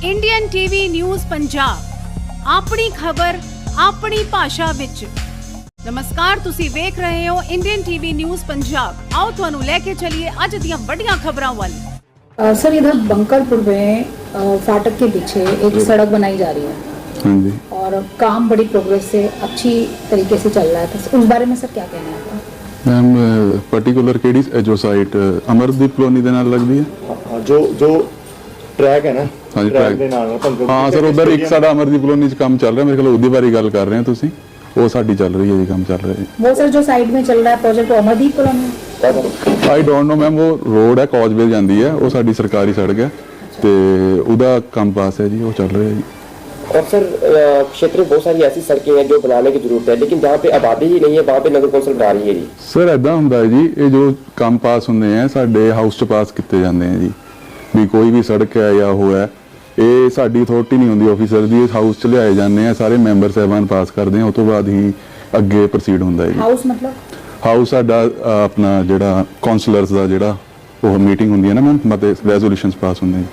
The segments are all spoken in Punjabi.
ਇੰਡੀਅਨ ਟੀਵੀ ਨਿਊਜ਼ ਪੰਜਾਬ ਆਪਣੀ ਖਬਰ ਆਪਣੀ ਭਾਸ਼ਾ ਵਿੱਚ ਨਮਸਕਾਰ ਤੁਸੀਂ ਵੇਖ ਰਹੇ ਹੋ ਇੰਡੀਅਨ ਟੀਵੀ ਨਿਊਜ਼ ਪੰਜਾਬ ਆਓ ਤੁਹਾਨੂੰ ਲੈ ਕੇ ਚੱਲੀਏ ਅੱਜ ਦੀਆਂ ਵੱਡੀਆਂ ਖਬਰਾਂ ਵੱਲ अ, सर इधर बंकरपुर में अ, फाटक के पीछे एक सड़क बनाई जा रही है हाँ जी और काम बड़ी प्रोग्रेस से अच्छी तरीके से चल रहा है तो उस बारे में सर क्या कहना है आपका ਮੈਮ ਪਾਰਟਿਕੂਲਰ ਕਿਹੜੀ ਇਹ ਜੋ ਸਾਈਟ ਅਮਰਦੀਪ ਕਲੋਨੀ ਦੇ ਨਾਲ ਲੱਗਦੀ ਹੈ ਹਾਂ, ਜੋ ਜੋ ਟਰੈਕ ਹੈ ਨਾ ਹਾਂਜੀ, track track। ਦੇ ਨਾਲ ਨਾਲ ਭੰਗਲ ਹਾਂ ਸਰ ਉਧਰ ਇੱਕ ਸਾਡਾ ਅਮਰਦੀਪ ਕਲੋਨੀ 'ਚ ਕੰਮ ਚੱਲ ਰਿਹਾ ਮੇਰੇ ਖਿਆਲ ਉਹਦੀ ਬਾਰੇ ਗੱਲ ਕਰ ਰਹੇ ਹੋ ਤੁਸੀਂ ਉਹ ਸਾਡੀ ਚੱਲ ਰਹੀ ਹੈ ਜੀ ਕੰਮ ਚੱਲ ਰਿਹਾ ਜੀ वो सर जो साइड में चल रहा है प्रोजेक्ट वो अमरदीप कॉलोनी में? ਆਈ ਡੋਨਟ ਨੋ ਮੈਮ ਉਹ ਰੋਡ ਹੈ ਕੌਜਵੇਲ ਜਾਂਦੀ ਹੈ ਉਹ ਸਾਡੀ ਸਰਕਾਰੀ ਸੜਕ ਹੈ ਤੇ ਉਹਦਾ ਕੰਮ ਪਾਸ ਹੈ ਜੀ ਉਹ ਚੱਲ ਰਿਹਾ ਜੀ और सर अ, क्षेत्र में बहुत सारी ऐसी सड़कें हैं जो बनाने की जरूरत है लेकिन जहाँ पे आबादी ही नहीं है वहाँ पे नगर कौंसिल बना रही है जी ਸਰ ਐਦਾਂ ਹੁੰਦਾ ਹੈ ਜੀ ਇਹ ਜੋ ਕੰਮ ਪਾਸ ਹੁੰਦੇ ਆ ਸਾਡੇ ਹਾਊਸ 'ਚ ਪਾਸ ਕੀਤੇ ਜਾਂਦੇ ਆ ਜੀ ਵੀ ਕੋਈ ਵੀ ਸੜਕ ਹੈ ਜਾਂ ਉਹ ਹੈ ਇਹ ਸਾਡੀ ਅਥਾਰਟੀ ਨਹੀਂ ਹੁੰਦੀ ਆਫੀਸਰ ਦੀ ਹਾਊਸ ਚ ਲਿਆਏ ਜਾਂਦੇ ਆ ਸਾਰੇ ਮੈਂਬਰ ਸਹਿਬਾਨ ਪਾਸ ਕਰਦੇ ਆ ਉਸ ਤੋਂ ਬਾਅਦ ਹੀ ਅੱਗੇ ਪ੍ਰੋਸੀਡ ਹੁੰਦਾ ਹੈ ਹਾਊਸ ਮਤਲਬ? ਹਾਊਸ ਸਾਡਾ ਆਪਣਾ ਜਿਹੜਾ ਕਾਉਂਸਲਰਸ ਦਾ ਜਿਹੜਾ ਉਹ ਮੀਟਿੰਗ ਹੁੰਦੀ ਹੈ ਨਾ ਮੈਮ ਮਤੇ ਰੈਜ਼ੋਲੂਸ਼ਨਸ ਪਾਸ ਹੁੰਦੇ ਨੇ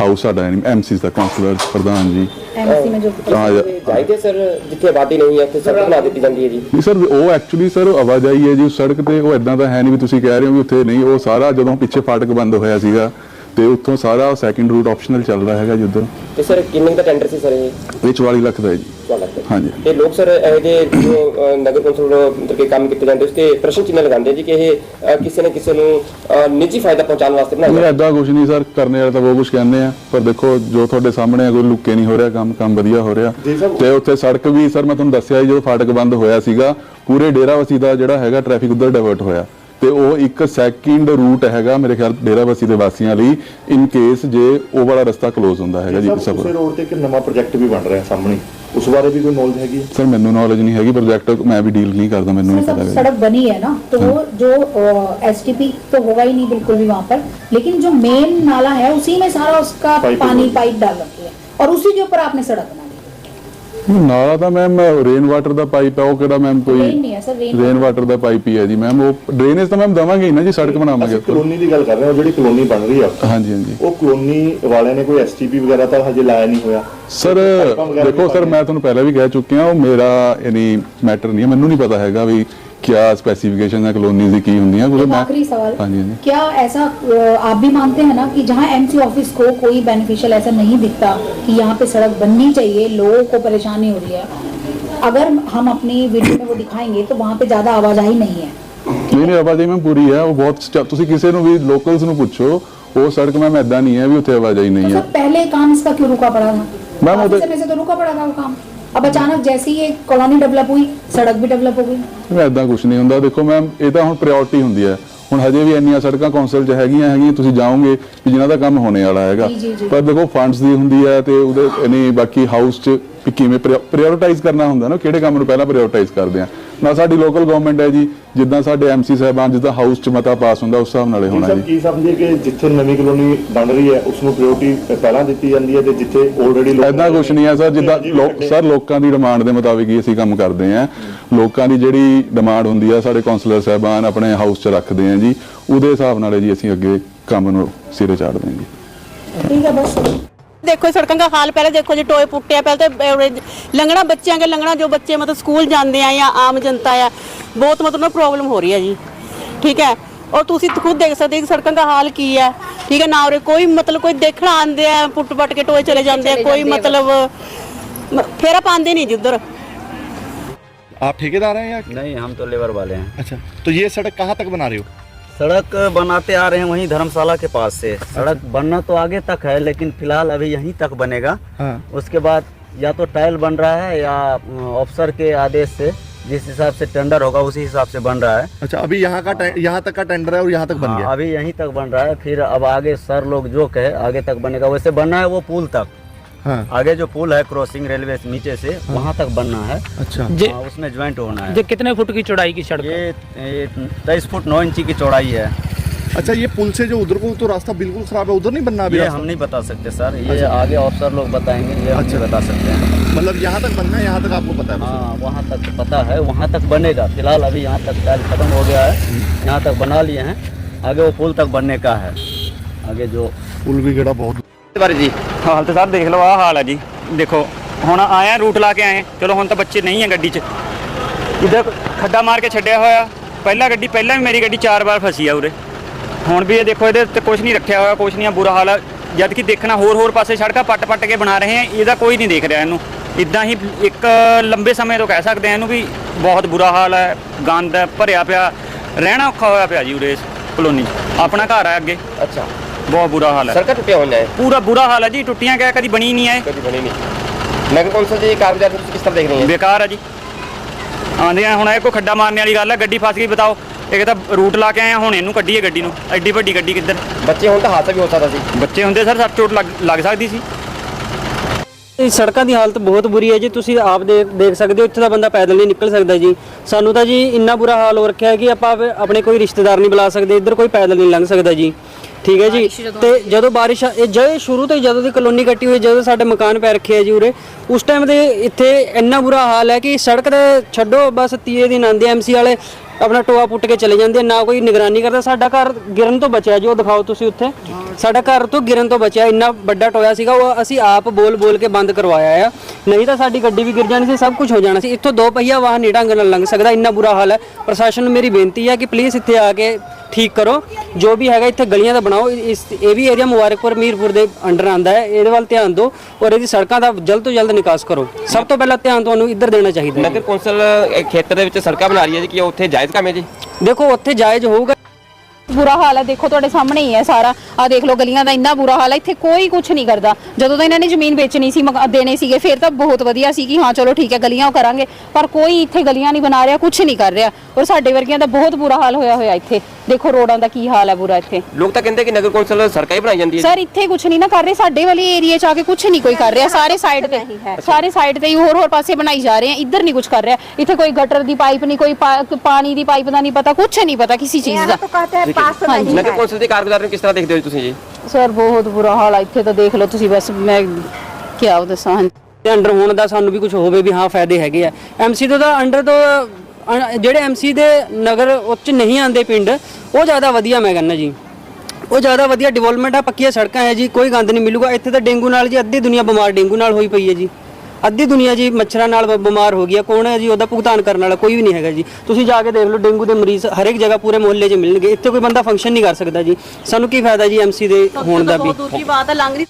ਹਾਊਸ ਸਾਡਾ ਐਮਸੀਸ ਦਾ ਕਾਉਂਸਲਰਸ ਪ੍ਰਧਾਨ ਜੀ। ਐਮਸੀ ਮੈਂ ਜੋ ਤਾਂ ਜ- ਚਾਹੀਦੇ ਸਰ ਜਿੱਥੇ ਆਬਾਦੀ ਨਹੀਂ ਹੈ ਉੱਥੇ ਸੜਕ ਬਣਾ ਦਿੱਤੀ ਜਾਂਦੀ ਹੈ ਜੀ। ਨਹੀਂ ਸਰ ਉਹ ਐਕਚੁਅਲੀ ਸਰ ਆਵਾਜਾਈ ਹੈ ਜੀ ਸੜਕ ਤੇ ਉਹ ਇਦਾਂ ਤਾਂ ਹੈ ਨਹੀਂ ਵੀ ਤੁਸੀਂ ਕਹਿ ਰਹੇ ਹੋ ਵੀ ਪਿੱਛੇ ਫਾਟਕ ਬੰਦ ਹੋਇਆ ਸੀਗਾ ਤੇ ਉੱਥੋਂ ਸਾਰਾ ਸੈਕਿੰਡ ਰੂਟ ਆਪਸ਼ਨਲ ਚੱਲ ਰਿਹਾ ਹੈਗਾ ਜੀ ਉੱਧਰ ਤੇ ਸਰ ਕਿੰਨੇ ਦਾ ਟੈਂਡਰ ਸੀ ਸਰ ਇਹ? ਇਹ 44 ਲੱਖ ਦਾ ਹੈ ਜੀ। ਹਾਂਜੀ। ਤੇ ਲੋਕ ਸਰ ਇਹੋ ਜੋ ਅ, ਨਗਰ ਕੌਂਸਲ ਵੱਲੋਂ ਮਤਲਬ ਕਿ ਕੰਮ ਕੀਤੇ ਜਾਂਦੇ ਉਸ ਤੇ ਪ੍ਰਸ਼ਨ ਚਿੰਨ੍ਹ ਲਗਾਉਂਦੇ ਜੀ ਕਿ ਇਹ ਕਿਸੇ ਨਾ ਕਿਸੇ ਨੂੰ ਨਿੱਜੀ ਫਾਇਦਾ ਪਹੁੰਚਾਉਣ ਵਾਸਤੇ ਬਣਾਇਆ ਨਹੀਂ ਗਿਆ। ਐਦਾਂ ਕੁਝ ਨਹੀਂ ਸਰ ਕਰਨੇ ਵਾਲਾ ਤਾਂ ਬਹੁਤ ਕੁਝ ਕਹਿੰਦੇ ਆ ਪਰ ਦੇਖੋ ਜੋ ਤੁਹਾਡੇ ਸਾਹਮਣੇ ਹੈ, ਕੋਈ ਲੁੱਕੇ ਨਹੀਂ ਹੋ ਰਿਹਾ ਕੰਮ ਕੰਮ ਵਧੀਆ ਹੋ ਰਿਹਾ। ਜੀ। ਤੇ ਉੱਥੇ ਸੜਕ ਵੀ ਸਰ ਮੈਂ ਤੁਹਾਨੂੰ ਦੱਸਿਆ ਸੀ, ਜਦੋਂ ਫਾਟਕ ਬੰਦ ਹੋਇਆ ਸੀਗਾ ਪੂਰੇ ਡੇਰਾਵਸੀ ਦਾ ਜਿਹੜਾ ਹੈਗਾ ਟ੍ਰੈਫਿਕ ਉੱਧਰ ਡਾਇਵਰਟ ਹੋਇਆ। ਤੇ ਉਹ ਇੱਕ ਸੈਕਿੰਡ ਰੂਟ ਹੈਗਾ ਮੇਰੇ ਖਿਆਲ ਡੇਰਾਵਸੀ ਦੇ ਵਾਸੀਆਂ ਲਈ ਇਨ ਕੇਸ ਜੇ ਉਹ ਵਾਲਾ ਰਸਤਾ ਕਲੋਜ਼ ਹੁੰਦਾ ਹੈਗਾ ਜੀ ਸਭ ਸਭ ਉਸੇ ਰੋਡ ਤੇ ਇੱਕ ਨਵਾਂ ਪ੍ਰੋਜੈਕਟ ਵੀ ਬਣ ਰਿਹਾ ਸਾਹਮਣੇ ਉਸ ਬਾਰੇ ਵੀ ਕੋਈ ਨੌਲੇਜ ਹੈਗੀ ਹੈ ਸਰ ਮੈਨੂੰ ਨੌਲੇਜ ਨਹੀਂ ਹੈਗੀ ਪ੍ਰੋਜੈਕਟ ਮੈਂ ਵੀ ਡੀਲ नहीं करता मैंने नहीं सर पता सब है सड़क बनी है ना तो वो जो एस तो होगा ही नहीं बिल्कुल भी वहाँ पर लेकिन जो मेन नाला है उसी में सारा उसका पाइप पानी होगी। पाइप डाल रखी है और उसी के ऊपर आपने सड़क बना दी ਨਾਲਾ ਤਾਂ ਮੈਮ ਰੇਨ ਵਾਟਰ ਦਾ ਪਾਈਪ ਹੈ ਉਹ ਕਿਹੜਾ ਮੈਮ ਕੋਈ ਨਹੀਂ ਨਹੀਂ ਹੈ ਸਰ ਰੇਨ ਰੇਨ ਵਾਟਰ ਦਾ ਪਾਈਪ ਹੀ ਹੈ ਜੀ ਮੈਮ ਉਹ ਡਰੇਨੇਜ ਤਾਂ ਮੈਮ ਦਵਾਂਗੇ ਹੀ ਨਾ ਜੀ ਸੜਕ ਬਣਾਵਾਂਗੇ ਅਸੀਂ ਕਲੋਨੀ ਦੀ ਗੱਲ ਕਰ ਰਹੇ ਹਾਂ ਜਿਹੜੀ ਕਲੋਨੀ ਬਣ ਰਹੀ ਆ। ਹਾਂਜੀ ਹਾਂਜੀ। ਉਹ ਕਲੋਨੀ ਵਾਲਿਆਂ ਨੇ ਕੋਈ ਐਸਟੀਪੀ ਵਗੈਰਾ ਤਾਂ ਹਜੇ ਲਾਇਆ ਨਹੀਂ ਹੋਇਆ। ਸਰ ਦੇਖੋ ਸਰ ਮੈਂ ਤੁਹਾਨੂੰ ਪਹਿਲਾਂ ਵੀ ਕਹਿ ਚੁੱਕਿਆ ਉਹ ਮੇਰਾ ਯਾਨੀ ਮੈਟਰ ਨਹੀਂ ਹੈ ਮੈਨੂੰ ਨਹੀਂ ਪਤਾ ਹੈਗਾ ਵੀ ਕਿਆ ਸਪੈਸੀਫਿਕੇਸ਼ਨ ਹੈ ਕਲੋਨੀਜ਼ ਦੀ ਕੀ ਹੁੰਦੀਆਂ ਕਿਉਂਕਿ एक ਮੈਂ आखिरी सवाल हाँ जी, हाँ जी। क्या ऐसा अ, आप भी मानते हैं ना कि जहां एमसी ऑफिस को कोई बेनिफिशियल ऐसा नहीं दिखता कि यहाँ पे सड़क बननी चाहिए लोगों को परेशानी हो रही है अगर हम अपनी वीडियो में वो दिखाएंगे तो वहाँ पे ज्यादा आवाजाही नहीं है ਨਹੀਂ ਨਹੀਂ ਆਵਾਜਾਈ ਮੈਂ ਪੂਰੀ ਹੈ ਉਹ ਬਹੁਤ ਸਟ- ਤੁਸੀਂ ਕਿਸੇ ਨੂੰ ਵੀ ਲੋਕਲਸ ਨੂੰ ਪੁੱਛੋ ਉਹ ਸੜਕ ਮੈਂ ਐਦਾਂ ਨਹੀਂ ਹੈ ਵੀ ਉੱਥੇ ਆਵਾਜਾਈ तो ਨਹੀਂ ਹੈ सर पहले काम इसका क्यों रुका पड़ा था मैम, वो काफी तो- समय से तो रुका पड़ा था वो काम अब अचानक जैसे ही ये कॉलोनी डेवलप हुई सड़क भी डेवलप हो गई ਮੈਂ ਐਦਾਂ ਕੁਝ ਨਹੀਂ ਹੁੰਦਾ ਦੇਖੋ ਮੈਮ ਇਹ ਤਾਂ ਹੁਣ ਪ੍ਰਾਇੋਰਟੀ ਹੁੰਦੀ ਹੈ ਹੁਣ ਹਜੇ ਵੀ ਇੰਨੀਆਂ ਸੜਕਾਂ ਕੌਂਸਲ 'ਚ ਹੈਗੀਆਂ ਹੈਗੀਆਂ ਤੁਸੀਂ ਜਾਓਗੇ ਕਿ ਜਿਨ੍ਹਾਂ ਦਾ ਕੰਮ ਹੋਣੇ ਵਾਲਾ ਹੈਗਾ ਜੀ, ਜੀ, ਜੀ। ਪਰ ਦੇਖੋ ਫੰਡਸ ਦੀ ਹੁੰਦੀ ਹੈ ਤੇ ਉਹਦੇ ਨਹੀਂ ਬਾਕੀ ਹਾਊਸ 'ਚ ਕਿ ਕਿਵੇਂ ਪ੍ਰਾਇੋਰਟਾਈਜ਼ ਕਰਨਾ ਹੁੰਦਾ ਨਾ ਕਿਹੜੇ ਕੰਮ ਨੂੰ ਪਹਿਲਾਂ ਪ੍ਰਾਇੋਰਟਾਈਜ਼ ਕਰਦੇ ਆ। ਨਾ ਸਾਡੀ ਲੋਕਲ ਗਵਰਨਮੈਂਟ ਹੈ ਜੀ ਜਿੱਦਾਂ ਸਾਡੇ ਐਮਸੀ ਸਾਹਿਬਾਨ ਜਿੱਦਾਂ ਹਾਊਸ 'ਚ ਮਤਾ ਪਾਸ ਹੁੰਦਾ ਉਸ ਹਿਸਾਬ ਨਾਲੇ ਹੋਣਾ ਜੀ। ਕੀ ਸਮਝੇ ਕਿ ਜਿੱਥੇ ਨਵੀਂ ਕਲੋਨੀ ਬਣ ਰਹੀ ਹੈ ਉਸ ਨੂੰ ਪ੍ਰਾਇੋਰਟੀ ਪਹਿਲਾਂ ਦਿੱਤੀ ਜਾਂਦੀ ਹੈ ਤੇ ਜਿੱਥੇ ਆਲਰੇਡੀ ਲੋਕ ਐਦਾਂ ਕੁਝ ਨਹੀਂ ਹੈ ਸਰ ਜਿੱਦਾਂ ਲੋਕ ਸਰ ਲੋਕਾਂ ਦੀ ਡਿਮਾਂਡ ਦੇ ਮੁਤਾਬਿਕ ਹੀ ਅਸੀਂ ਕੰਮ ਕਰਦੇ ਆ ਲੋਕਾਂ ਦੀ ਜਿਹੜੀ ਡਿਮਾਂਡ ਹੁੰਦੀ ਆ ਸਾਡੇ ਕਾਉਂਸਲਰ ਸਾਹਿਬਾਨ ਆਪਣੇ ਹਾਊਸ 'ਚ ਰੱਖਦੇ ਆ ਜੀ ਉਹਦੇ ਹਿਸਾਬ ਨਾਲੇ ਜੀ ਅਸੀਂ ਅੱਗੇ ਕੰਮ ਨੂੰ ਸਿਰੇ ਚਾੜਦੇ ਆ ਠੀਕ ਹੈ ਬਸ। ਦੇਖੋ ਸੜਕਾਂ ਦਾ ਹਾਲ ਪਹਿਲੇ ਦੇਖੋ ਜੀ ਟੋਏ ਪੁੱਟੇ ਆ ਪਹਿਲੇ ਤੇ ਉਰੇ ਲੰਗਣਾ ਬੱਚਿਆਂ ਕੇ ਲੰਗਣਾ ਜੋ ਬੱਚੇ ਮਤਲਬ ਸਕੂਲ ਜਾਂਦੇ ਆ ਜਾਂ ਆਮ ਜਨਤਾ ਆ ਬਹੁਤ ਮਤਲਬ ਨਾ ਪ੍ਰੋਬਲਮ ਹੋ ਰਹੀ ਹੈ ਜੀ ਠੀਕ ਹੈ ਔਰ ਤੁਸੀਂ ਖੁਦ ਦੇਖ ਸਕਦੇ ਹੋ ਕਿ ਸੜਕਾਂ ਦਾ ਹਾਲ ਕੀ ਹੈ ਠੀਕ ਹੈ ਨਾ ਉਰੇ ਕੋਈ ਮਤਲਬ ਕੋਈ ਦੇਖਣ ਆਉਂਦੇ ਆ ਪੁੱਟ ਪੱਟ ਕੇ ਟੋਏ ਚਲੇ ਜਾਂਦੇ ਆ ਕੋਈ ਮਤਲਬ ਮ- ਫੇਰਾ ਪਾਉਂਦੇ ਨਹੀਂ ਜੀ ਉਧਰ आप ठेकेदार हैं या नहीं हम तो लेबर वाले हैं अच्छा तो ये सड़क कहाँ तक बना रहे हो सड़क बनाते आ रहे हैं वहीं धर्मशाला के पास से। सड़क बनना तो आगे तक है लेकिन फ़िलहाल अभी यहीं तक बनेगा। हाँ। उसके बाद या तो टाइल बन रहा है या ऑफिसर के आदेश से जिस हिसाब से टेंडर होगा उसी हिसाब से बन रहा है। अच्छा अभी यहाँ का टे- यहाँ तक का टेंडर है और यहाँ तक बन हाँ, गया? अभी यहीं तक बन रहा है। फिर अब आगे सर लोग जो कहे आगे तक बनेगा। वैसे बनना है वो पुल तक। हाँ। आगे जो पुल है क्रॉसिंग रेलवे नीचे से हाँ। वहाँ तक बनना है। अच्छा। जे हाँ, उसमें ज्वाइंट होना है। जे कितने फुट की चौड़ाई की सड़क ये तेईस फुट नौ इंची की चौड़ाई है। अच्छा ये पुल से जो उधर को तो रास्ता बिल्कुल खराब है उधर नहीं बनना अभी ये हम नहीं बता सकते सर। ये अच्छा। आगे ऑफिसर लोग बताएँगे ये अच्छा। बता सकते हैं। मतलब यहाँ तक बनना है यहाँ तक आपको पता है हाँ वहाँ तक पता है वहाँ तक बनेगा। फ़िलहाल अभी यहाँ तक टाइल खत्म हो गया है। यहाँ तक बना लिए हैं। आगे वो पुल तक बनने का है। आगे जो पुल भी गड़ा बहुत ਬਾਰੇ ਜੀ? ਹਾਲ ਤੇ ਸਰ ਦੇਖ ਲਓ ਆਹ ਹਾਲ ਹੈ ਜੀ। ਦੇਖੋ ਹੁਣ ਆਇਆ ਰੂਟ ਲਾ ਕੇ ਆਏ। ਚਲੋ ਹੁਣ ਤਾਂ ਬੱਚੇ ਨਹੀਂ ਹੈ ਗੱਡੀ 'ਚ। ਇੱਧਰ ਖੱਡਾ ਮਾਰ ਕੇ ਛੱਡਿਆ ਹੋਇਆ। ਪਹਿਲਾਂ ਗੱਡੀ ਪਹਿਲਾਂ ਵੀ ਮੇਰੀ ਗੱਡੀ ਚਾਰ ਵਾਰ ਫਸੀ ਆ ਉਰੇ। ਹੁਣ ਵੀ ਇਹ ਦੇਖੋ ਇਹਦੇ ਤੇ ਕੁਝ ਨਹੀਂ ਰੱਖਿਆ ਹੋਇਆ ਕੁਝ ਨਹੀਂ ਆ ਬੁਰਾ ਹਾਲ ਹੈ ਜਦ ਕਿ ਦੇਖਣਾ ਹੋਰ ਹੋਰ ਪਾਸੇ ਸੜਕਾਂ ਪੱਟ ਪੱਟ ਕੇ ਬਣਾ ਰਹੇ ਆ। ਇਹਦਾ ਕੋਈ ਨਹੀਂ ਦੇਖ ਰਿਹਾ ਇਹਨੂੰ। ਇਦਾਂ ਹੀ ਇੱਕ ਲੰਬੇ ਸਮੇਂ ਤੋਂ ਕਹਿ ਸਕਦੇ ਆ ਇਹਨੂੰ ਵੀ ਬਹੁਤ ਬੁਰਾ ਹਾਲ ਹੈ ਗੰਦ ਭਰਿਆ ਪਿਆ। ਰਹਿਣਾ ਔਖਾ ਹੋਇਆ ਪਿਆ ਜੀ ਉਰੇ ਕਲੋਨੀ ਆਪਣਾ ਘਰ ਹੈ ਅੱਗੇ। ਅੱਛਾ। ਬਹੁਤ ਬੁਰਾ ਹਾਲ ਹੈ। ਸੜਕਾਂ ਟੁੱਟੀਆਂ ਹੋਈਆਂ ਹੈ ਪੂਰਾ ਬੁਰਾ ਹਾਲ ਹੈ ਜੀ ਟੁੱਟੀਆਂ ਗਿਆ ਕਦੀ ਬਣੀ ਨਹੀਂ ਹੈ। ਕਦੀ ਬਣੀ ਨਹੀਂ। ਨਗਰ ਕੌਂਸਲ ਦੀ ਕਾਰਗੁਜ਼ਾਰੀ ਤੁਸੀਂ ਕਿਸ ਤਰ੍ਹਾਂ ਦੇਖ ਰਹੇ ਹੋ? ਬੇਕਾਰ ਹੈ ਜੀ। ਆਂਦੇ ਆ ਹੁਣ ਇਹ ਕੋਈ ਖੱਡਾ ਮਾਰਨੇ ਵਾਲੀ ਗੱਲ ਹੈ ਗੱਡੀ ਫਸ ਗਈ ਬਤਾਓ। ਇੱਕ ਤਾਂ ਰੂਟ ਲਾ ਕੇ ਆਏ ਆ ਹੁਣ ਇਹਨੂੰ ਕੱਢੀਏ ਗੱਡੀ ਨੂੰ। ਐਡੀ ਵੱਡੀ ਗੱਡੀ ਕਿੱਧਰ? ਬੱਚੇ ਹੁਣ ਤਾਂ ਹਾਦਸਾ ਵੀ ਹੋ ਸਕਦਾ ਸੀ। ਬੱਚੇ ਹੁੰਦੇ ਸਰ ਸੱਟ ਚੋਟ ਲੱਗ ਲੱਗ ਸਕਦੀ ਸੀ। ਇਹ ਸੜਕਾਂ ਦੀ ਹਾਲਤ ਬਹੁਤ ਬੁਰੀ ਹੈ ਜੀ ਤੁਸੀਂ ਆਪ ਦੇਖ ਦੇਖ ਸਕਦੇ ਹੋ ਇੱਥੇ ਦਾ ਬੰਦਾ ਪੈਦਲ ਨਹੀਂ ਨਿਕਲ ਸਕਦਾ ਜੀ। ਸਾਨੂੰ ਤਾਂ ਜੀ ਇੰਨਾ ਬੁਰਾ ਹਾਲ ਹੋ ਰੱਖਿਆ ਹੈ ਕਿ ਆਪਾਂ ਆਪ- ਆਪਣੇ ਕੋਈ ਰਿਸ਼ਤੇਦਾਰ ਨਹੀਂ ਬੁਲਾ ਸਕਦੇ ਇੱਧਰ ਕੋਈ ਪੈਦਲ ਨਹੀਂ ਲੰਘ ਸਕਦਾ ਜੀ। ਠੀਕ ਹੈ ਜੀ? ਤੇ ਜਦੋਂ ਬਾਰਿਸ਼ ਆ- ਇਹ ਜੇ ਸ਼ੁਰੂ ਤੋਂ ਹੀ ਜਦੋਂ ਦੀ ਕਲੋਨੀ ਕੱਟੀ ਹੋਈ ਜਦੋਂ ਸਾਡੇ ਮਕਾਨ ਪੈ ਰੱਖੇ ਆ ਜੀ ਉਰੇ ਉਸ ਟਾਈਮ ਦੇ ਇੱਥੇ ਇੰਨਾ ਬੁਰਾ ਹਾਲ ਹੈ ਕਿ ਸੜਕ ਤੇ ਛੱਡੋ ਬਸ ਤੀਏ ਦਿਨ ਆਂਦੇ ਐਮਸੀ ਵਾਲੇ ਆਪਣਾ ਟੋਆ ਪੁੱਟ ਕੇ ਚਲੇ ਜਾਂਦੇ ਨਾ ਕੋਈ ਨਿਗਰਾਨੀ ਕਰਦਾ। ਸਾਡਾ ਘਰ ਗਿਰਨ ਤੋਂ ਬਚਿਆ ਜੀ, ਉਹ ਦਿਖਾਓ ਤੁਸੀਂ ਉੱਥੇ। ਸਾਡਾ ਘਰ ਤੋਂ ਗਿਰਨ ਤੋਂ ਬਚਿਆ, ਇੰਨਾ ਵੱਡਾ ਟੋਇਆ ਸੀਗਾ, ਉਹ ਅਸੀਂ ਆਪ ਬੋਲ ਬੋਲ ਕੇ ਬੰਦ ਕਰਵਾਇਆ ਆ। ਨਹੀਂ ਤਾਂ ਸਾਡੀ ਗੱਡੀ ਵੀ ਗਿਰ ਜਾਣੀ ਸੀ, ਸਭ ਕੁਝ ਹੋ ਜਾਣਾ ਸੀ। ਇੱਥੋਂ ਦੋ ਪਹੀਆ ਵਾਹਨ ਨਹੀਂ ਢੰਗ ਨਾਲ ਲੰਘ ਸਕਦਾ, ਇੰਨਾ ਬੁਰਾ ਹਾਲ ਹੈ। ਪ੍ਰਸ਼ਾਸਨ ਨੂੰ ਮੇਰੀ ਬੇਨਤੀ ਹੈ ਕਿ ਪਲੀਜ਼ ਇੱਥੇ ਆ ਕੇ ਠੀਕ ਕਰੋ। ਜੋ ਵੀ ਹੈਗਾ, ਇੱਥੇ ਗਲੀਆਂ ਦਾ ਬਣਾਓ। ਇਸ, ਇਹ ਵੀ ਏਰੀਆ ਮੁਬਾਰਕਪੁਰ, ਮੀਰਪੁਰ ਦੇ ਅੰਡਰ ਆਂਦਾ ਹੈ। ਇਹਦੇ ਵੱਲ ਧਿਆਨ ਦਿਓ ਔਰ ਇਹਦੀ ਸੜਕਾਂ ਦਾ ਜਲਦ ਤੋਂ ਜਲਦ ਨਿਕਾਸ ਕਰੋ। ਸਭ ਤੋਂ ਪਹਿਲਾਂ ਧਿਆਨ ਤੁਹਾਨੂੰ ਇੱਧਰ ਦੇਣਾ ਚਾਹੀਦਾ ਨਗਰ ਕੌਂਸਲ ਖੇਤਰ ਦੇ ਵਿੱਚ ਸੜਕਾਂ ਬਣਾ ਰਹੀ ਹੈ ਜੀ, ਕਿ ਉੱਥੇ ਜਾਇਜ਼ ਕੰਮ ਹੈ ਜੀ? ਦੇਖੋ ਉੱਥੇ ਜਾਇਜ਼ ਹੋਊਗਾ ਬੁਰਾ ਹਾਲ ਹੈ ਦੇਖੋ ਤੁਹਾਡੇ ਸਾਹਮਣੇ ਹੀ ਹੈ ਸਾਰਾ। ਆ ਦੇਖ ਲਓ ਗਲੀਆਂ ਦਾ ਇੰਨਾ ਬੁਰਾ ਹਾਲ ਹੈ ਇੱਥੇ ਕੋਈ ਕੁਝ ਨਹੀਂ ਕਰਦਾ। ਜਦੋਂ ਤਾਂ ਇਹਨਾਂ ਨੇ ਜ਼ਮੀਨ ਵੇਚਣੀ ਸੀ ਮਕਾ- ਦੇਣੇ ਸੀਗੇ ਫਿਰ ਤਾਂ ਬਹੁਤ ਵਧੀਆ ਸੀ ਕਿ ਹਾਂ ਚਲੋ ਠੀਕ ਹੈ ਗਲੀਆਂ ਉਹ ਕਰਾਂਗੇ। ਪਰ ਕੋਈ ਇੱਥੇ ਗਲੀਆਂ ਨਹੀਂ ਬਣਾ ਰਿਹਾ ਕੁਝ ਨਹੀਂ ਕਰ ਰਿਹਾ। ਔਰ ਸਾਡੇ ਵਰਗਿਆਂ ਦਾ ਬਹੁਤ ਬੁਰਾ ਹਾਲ ਹੋਇਆ ਹੋਇਆ ਇੱਥੇ। ਦੇਖੋ ਰੋਡਾਂ ਦਾ ਕੀ ਹਾਲ ਹੈ ਬੁਰਾ ਇੱਥੇ। ਲੋਕ ਤਾਂ ਕਹਿੰਦੇ ਕਿ ਨਗਰ ਕੌਂਸਲ ਸੜਕਾਂ ਹੀ ਬਣਾਈ ਜਾਂਦੀ ਹੈ। ਸਰ ਇੱਥੇ ਕੁਝ ਨਹੀਂ ਨਾ ਕਰ ਰਹੇ ਸਾਡੇ ਵਾਲੇ ਏਰੀਆ 'ਚ ਆ ਕੇ ਕੁਝ ਨਹੀਂ ਕੋਈ ਕਰ ਰਿਹਾ। ਸਾਰੇ ਸਾਈਡ ਤੇ ਸਾਰੇ ਸਾਈਡ ਤੇ ਹੀ ਹੋਰ ਹੋਰ ਪਾਸੇ ਬਣਾਈ ਜਾ ਰਹੇ ਆ ਇੱਧਰ ਨਹੀਂ ਕੁਝ ਕਰ ਰਿਹਾ। ਇੱਥੇ ਕੋਈ ਗਟਰ ਦੀ ਪਾਈਪ ਨਹੀਂ ਕੋਈ ਪਾ- ਪਾਣੀ ਦੀ ਪਾਈਪ ਦਾ ਨਹੀਂ ਪਤਾ ਕੁਝ ਨਹੀਂ ਪਤਾ ਕਿਸੇ ਚੀਜ਼ ਦਾ। ਹਾਂਜੀ ਨਗਰ ਕੌਂਸਲ ਦੀ ਕਾਰਗੁਜ਼ਾਰੀ ਨੂੰ ਕਿਸ ਤਰ੍ਹਾਂ ਦੇਖਦੇ ਹੋ ਜੀ ਤੁਸੀਂ ਜੀ? ਸਰ ਬਹੁਤ ਬੁਰਾ ਹਾਲ ਆ। ਇੱਥੇ ਤਾਂ ਦੇਖ ਲਓ ਤੁਸੀਂ ਬਸ ਮੈਂ ਕੀ ਆਉ ਦੱਸਾਂ ਦੇ ਅੰਡਰ ਹੋਣ ਦਾ ਸਾਨੂੰ ਵੀ ਕੁਝ ਹੋਵੇ ਵੀ ਹਾਂ ਫਾਇਦੇ ਹੈਗੇ ਆ। ਐਮਸੀ ਤੋਂ ਤਾਂ ਅੰਡਰ ਤੋਂ ਅਣ- ਜਿਹੜੇ ਐਮਸੀ ਦੇ ਨਗਰ ਉੱਚ ਨਹੀਂ ਆਂਦੇ ਪਿੰਡ ਉਹ ਜ਼ਿਆਦਾ ਵਧੀਆ ਮੈਂ ਕਹਿੰਦਾ ਜੀ। ਉਹ ਜ਼ਿਆਦਾ ਵਧੀਆ ਡਿਵੈਲਪਮੈਂਟ ਆ ਪੱਕੀਆਂ ਸੜਕਾਂ ਹੈ ਜੀ ਕੋਈ ਗੰਦ ਨਹੀਂ ਮਿਲੂਗਾ। ਇੱਥੇ ਤਾਂ ਡੇਂਗੂ ਨਾਲ ਜੀ ਅੱਧੀ ਦੁਨੀਆ ਬਿਮਾਰ ਡੇਂਗੂ ਨਾਲ ਹੋਈ ਪਈ ਹੈ ਜੀ। ਅੱਧੀ ਦੁਨੀਆ ਜੀ ਮੱਛਰਾਂ ਨਾਲ ਬ- ਬਿਮਾਰ ਹੋ ਗਈ ਹੈ ਕੌਣ ਹੈ ਜੀ ਉਹਦਾ ਭੁਗਤਾਨ ਕਰਨ ਵਾਲਾ? ਕੋਈ ਵੀ ਨਹੀਂ ਹੈਗਾ ਜੀ। ਤੁਸੀਂ ਜਾ ਕੇ ਦੇਖ ਲਓ ਡੇਂਗੂ ਦੇ ਮਰੀਜ਼ ਹਰੇਕ ਜਗ੍ਹਾ ਪੂਰੇ ਮੁਹੱਲੇ 'ਚ ਮਿਲਣਗੇ। ਇੱਥੇ ਕੋਈ ਬੰਦਾ ਫੰਕਸ਼ਨ ਨਹੀਂ ਕਰ ਸਕਦਾ ਜੀ। ਸਾਨੂੰ ਕੀ ਫਾਇਦਾ ਜੀ ਐਮਸੀ ਦੇ ਹੋਣ ਦਾ ਵੀ? ਦੂਜੀ ਬਾਤ ਹੈ ਰਹੀ